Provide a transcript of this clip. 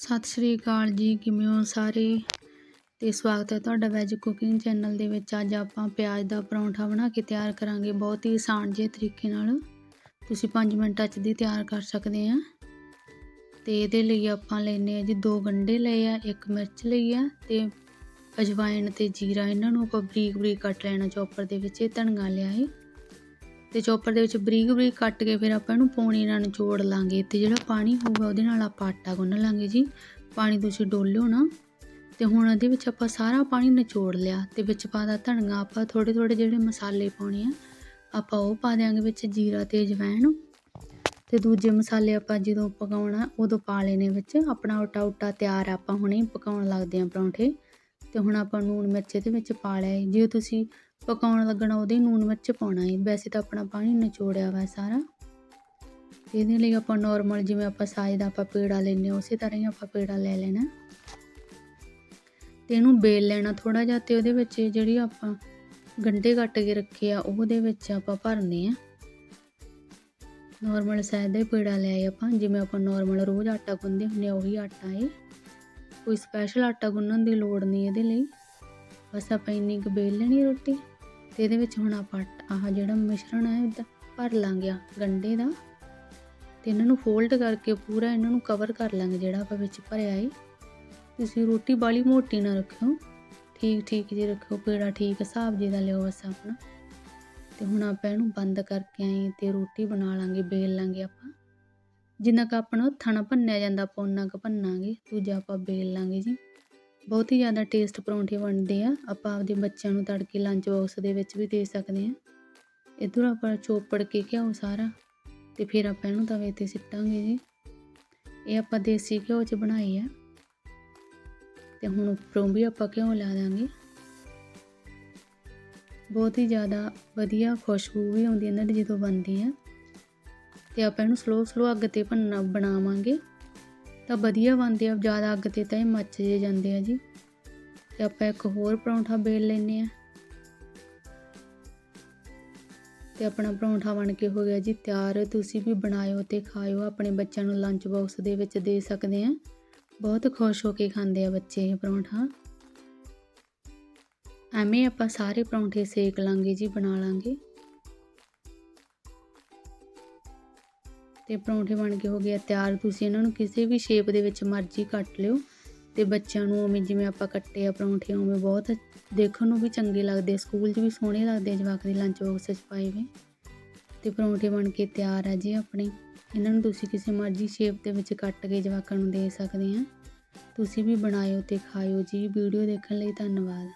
ਸਤਿ ਸ਼੍ਰੀ ਅਕਾਲ ਜੀ, ਕਿਵੇਂ ਹੋ ਸਾਰੇ? ਤੇ ਸਵਾਗਤ ਹੈ ਤੁਹਾਡਾ ਵੈਜ ਕੁਕਿੰਗ ਚੈਨਲ ਦੇ ਵਿੱਚ। ਅੱਜ ਆਪਾਂ ਪਿਆਜ਼ ਦਾ ਪਰੌਂਠਾ ਬਣਾ ਕੇ ਤਿਆਰ ਕਰਾਂਗੇ ਬਹੁਤ ਹੀ ਆਸਾਨ ਜਿਹੇ ਤਰੀਕੇ ਨਾਲ। ਤੁਸੀਂ 5 ਮਿੰਟਾਂ 'ਚ ਦੀ ਤਿਆਰ ਕਰ ਸਕਦੇ ਆ। ਤੇ ਇਹਦੇ ਲਈ ਆਪਾਂ ਲੈਨੇ ਆ ਜੀ ਦੋ ਗੰਡੇ ਲਏ ਆ, ਇੱਕ ਮਿਰਚ ਲਈ ਆ ਤੇ ਅਜਵਾਇਣ ਤੇ ਜੀਰਾ ਇਹਨਾਂ ਨੂੰ ਆਪਾਂ ਬਰੀਕ ਬਰੀਕ ਕੱਟ ਲੈਣਾ, ਚੌਪਰ ਦੇ ਵਿੱਚ ਇਹ ਧਨੀਆ ਲਿਆ ਹੈ ਤੇ ਚੋਪਰ ਦੇ ਵਿੱਚ ਬਰੀਕ ਬਰੀਕ ਕੱਟ ਕੇ ਫਿਰ ਆਪਾਂ ਇਹਨੂੰ ਪੌਣੀ ਨਾਲ ਨਿਚੋੜ ਲਾਂਗੇ। ਤੇ ਜਿਹੜਾ ਪਾਣੀ ਹੋਊਗਾ ਉਹਦੇ ਨਾਲ ਆਪਾਂ ਆਟਾ ਗੁੰਨ ਲਾਂਗੇ ਜੀ। ਪਾਣੀ ਤੁਸੀਂ ਡੋਲਿਓ ਨਾ। ਤੇ ਹੁਣ ਇਹਦੇ ਵਿੱਚ ਆਪਾਂ ਸਾਰਾ ਪਾਣੀ ਨਿਚੋੜ ਲਿਆ। ਤੇ ਵਿੱਚ ਪਾਦਾ ਧਨੀਆ। ਆਪਾਂ ਥੋੜੇ ਥੋੜੇ ਜਿਹੜੇ ਮਸਾਲੇ ਪਾਉਣੇ ਆ, ਆਪਾਂ ਉਹ ਪਾ ਦਿਆਂਗੇ ਵਿੱਚ ਜੀਰਾ ਤੇ ਅਜਵਾਇਣ ਤੇ ਦੂਜੇ ਮਸਾਲੇ ਆਪਾਂ ਜਦੋਂ ਪਕਾਉਣਾ, ਉਦੋਂ ਪਾ ਲੈਣੇ ਵਿੱਚ। ਆਪਣਾ ਆਟਾ ਉਟਾ ਤਿਆਰ ਆਪਾਂ ਹੁਣੇ ਪਕਾਉਣ ਲੱਗਦੇ ਆਂ ਪਰੌਂਠੇ। ਤੇ ਹੁਣ ਆਪਾਂ ਨੂਣ ਮਿਰਚ ਦੇ ਵਿੱਚ ਪਾ ਲਿਆ ਜੇ ਤੁਸੀਂ ਪਕਾਉਣ ਲੱਗਣਾ ਉਹਦੇ, ਨੂਣ ਮਿਰਚ ਪਾਉਣਾ ਹੈ ਵੈਸੇ ਤਾਂ ਆਪਣਾ ਪਾਣੀ ਨਿਚੋੜਿਆ ਵਾ ਸਾਰਾ। ਇਹਦੇ ਲਈ ਆਪਾਂ ਨਾਰਮਲ ਜਿਵੇਂ ਆਪਾਂ ਸਾਈਜ਼ ਦਾ ਆਪਾਂ ਪੇੜਾ ਲੈਨੇ ਉਸੇ ਤਰ੍ਹਾਂ ਹੀ ਆਪਾਂ ਪੇੜਾ ਲੈ ਲੈਣਾ। ਤੇ ਇਹਨੂੰ ਬੇਲ ਲੈਣਾ ਥੋੜਾ ਜਿਹਾ ਤੇ ਉਹਦੇ ਵਿੱਚ ਜਿਹੜੀ ਆਪਾਂ ਗੰਡੇ ਕੱਟ ਕੇ ਰੱਖੇ ਆ, ਉਹਦੇ ਵਿੱਚ ਆਪਾਂ ਭਰਨੇ ਆ। ਨਾਰਮਲ ਸਾਈਜ਼ ਦਾ ਪੇੜਾ ਲੈ ਆਪਾਂ, ਜਿਵੇਂ ਆਪਾਂ ਨਾਰਮਲ ਰੋਜ਼ ਆਟਾ ਗੁੰਨਦੇ ਹੁੰਦੇ ਆ, ਉਹੀ ਆਟਾ ਏ। ਕੋਈ ਸਪੈਸ਼ਲ ਆਟਾ ਗੁੰਨਣ ਦੀ ਲੋੜ ਨਹੀਂ ਇਹਦੇ ਲਈ। ਬਸ ਆਪਾਂ ਇੰਨੀ ਕੁ ਬੇਲ ਲੈਣੀ ਰੋਟੀ। ਤੇ ਇਹਦੇ ਵਿੱਚ ਹੁਣ ਆਪਾਂ ਆਹ ਜਿਹੜਾ ਮਿਸ਼ਰਣ ਹੈ ਇਹਦਾ ਭਰ ਲਾਂਗੇ ਗੰਡੇ ਦਾ। ਤੇ ਇਹਨਾਂ ਨੂੰ ਫੋਲਡ ਕਰਕੇ ਪੂਰਾ ਇਹਨਾਂ ਨੂੰ ਕਵਰ ਕਰ ਲਾਂਗੇ ਜਿਹੜਾ ਆਪਾਂ ਵਿੱਚ ਭਰਿਆ ਹੈ ਤੁਸੀਂ ਰੋਟੀ ਬਾਲੀ ਮੋਟੀ ਨਾ ਰੱਖਿਓ। ਠੀਕ ਠੀਕ ਜੀ ਰੱਖਿਓ, ਪੇੜਾ ਠੀਕ ਹਿਸਾਬ ਜੀ ਦਾ ਲਿਓ ਬਸ ਆਪਣਾ। ਤੇ ਹੁਣ ਆਪਾਂ ਇਹਨੂੰ ਬੰਦ ਕਰਕੇ ਆਏ ਤੇ ਰੋਟੀ ਬਣਾ ਲਾਂਗੇ, ਬੇਲ ਲਾਂਗੇ ਆਪਾਂ। ਜਿੰਨਾ ਕ ਆਪਣਾ ਹੱਥਾਂ ਨਾਲ ਭੰਨਿਆ ਜਾਂਦਾ, ਆਪਾਂ ਉਨਾ ਕ ਭੰਨਾਂਗੇ। ਦੂਜਾ ਆਪਾਂ ਬੇਲ ਲਾਂਗੇ ਜੀ। ਬਹੁਤ ਹੀ ਜ਼ਿਆਦਾ ਟੇਸਟ ਪਰੌਂਠੇ ਬਣਦੇ ਆ। ਆਪਾਂ ਆਪਦੇ ਬੱਚਿਆਂ ਨੂੰ ਤੜਕੇ ਲੰਚ ਬਾਕਸ ਦੇ ਵਿੱਚ ਵੀ ਦੇ ਸਕਦੇ ਆ। ਇਧਰ ਆਪਾਂ ਚੋਪੜ ਕੇ ਘਿਓ ਸਾਰਾ ਤੇ ਫਿਰ ਆਪਾਂ ਇਹਨੂੰ ਤਵੇ ਤੇ ਸਿੱਟਾਂਗੇ ਜੀ। ਇਹ ਆਪਾਂ ਦੇਸੀ ਘਿਓ 'ਚ ਬਣਾਈ ਆ। ਤੇ ਹੁਣ ਉੱਪਰੋਂ ਵੀ ਆਪਾਂ ਘਿਓ ਲਾ ਦਾਂਗੇ। ਬਹੁਤ ਹੀ ਜ਼ਿਆਦਾ ਵਧੀਆ ਖੁਸ਼ਬੂ ਵੀ ਆਉਂਦੀ ਇਹਨਾਂ ਦੀ ਜਦੋਂ ਬਣਦੀ ਆ। ਤੇ ਆਪਾਂ ਇਹਨੂੰ ਸਲੋ ਸਲੋ ਅੱਗ ਤੇ ਭੰਨਾ ਬਣਾਵਾਂਗੇ। ਤਾਂ ਵਧੀਆ ਬਣਦੇ ਆ, ਜ਼ਿਆਦਾ ਅੱਗ ਤੇ ਤਾਂ ਇਹ ਮੱਚ ਜੇ ਜਾਂਦੇ ਆ ਜੀ। ਤੇ ਆਪਾਂ ਇੱਕ ਹੋਰ ਪਰੌਂਠਾ ਬੇਲ ਲੈਨੇ ਆ ਤੇ ਆਪਣਾ ਪਰੌਂਠਾ ਬਣ ਕੇ ਹੋ ਗਿਆ ਜੀ ਤਿਆਰ। ਤੁਸੀਂ ਵੀ ਬਣਾਇਓ ਤੇ ਖਾਇਓ, ਆਪਣੇ ਬੱਚਿਆਂ ਨੂੰ ਲੰਚ ਬਾਕਸ ਦੇ ਵਿੱਚ ਦੇ ਸਕਦੇ ਆ ਬਹੁਤ ਖੁਸ਼ ਹੋ ਕੇ ਖਾਂਦੇ ਆ ਬੱਚੇ ਇਹ ਪਰੌਂਠਾ। ਐਵੇਂ ਆਪਾਂ ਸਾਰੇ ਪਰੌਂਠੇ ਸੇਕ ਲਾਂਗੇ ਜੀ, ਬਣਾ ਲਾਂਗੇ। ਤੇ ਪਰੌਂਠੇ ਬਣ ਕੇ ਹੋ ਗਏ ਤਿਆਰ। ਤੁਸੀਂ ਇਹਨਾਂ ਨੂੰ ਕਿਸੇ ਵੀ ਸ਼ੇਪ ਦੇ ਵਿੱਚ ਮਰਜ਼ੀ ਕੱਟ ਲਿਓ। ਤੇ ਬੱਚਿਆਂ ਨੂੰ ਉਵੇਂ ਜਿਵੇਂ ਆਪਾਂ ਕੱਟੇ ਆ, ਪਰੌਂਠੇ ਉਵੇਂ ਬਹੁਤ ਦੇਖਣ ਨੂੰ ਵੀ ਚੰਗੇ ਲੱਗਦੇ ਸਕੂਲ 'ਚ ਵੀ ਸੋਹਣੇ ਲੱਗਦੇ ਜਵਾਕ ਦੇ ਲੰਚ ਬਾਕਸ 'ਚ ਪਾਏ ਵੇ ਤੇ ਪਰੌਂਠੇ ਬਣ ਕੇ ਤਿਆਰ ਆ ਜੀ ਆਪਣੇ। ਇਹਨਾਂ ਨੂੰ ਤੁਸੀਂ ਕਿਸੇ ਮਰਜ਼ੀ ਸ਼ੇਪ ਦੇ ਵਿੱਚ ਕੱਟ ਕੇ ਜਵਾਕਾਂ ਨੂੰ ਦੇ ਸਕਦੇ ਆ। ਤੁਸੀਂ ਵੀ ਬਣਾਇਓ ਤੇ ਖਾਇਓ ਜੀ। ਵੀਡੀਓ ਦੇਖਣ ਲਈ ਧੰਨਵਾਦ।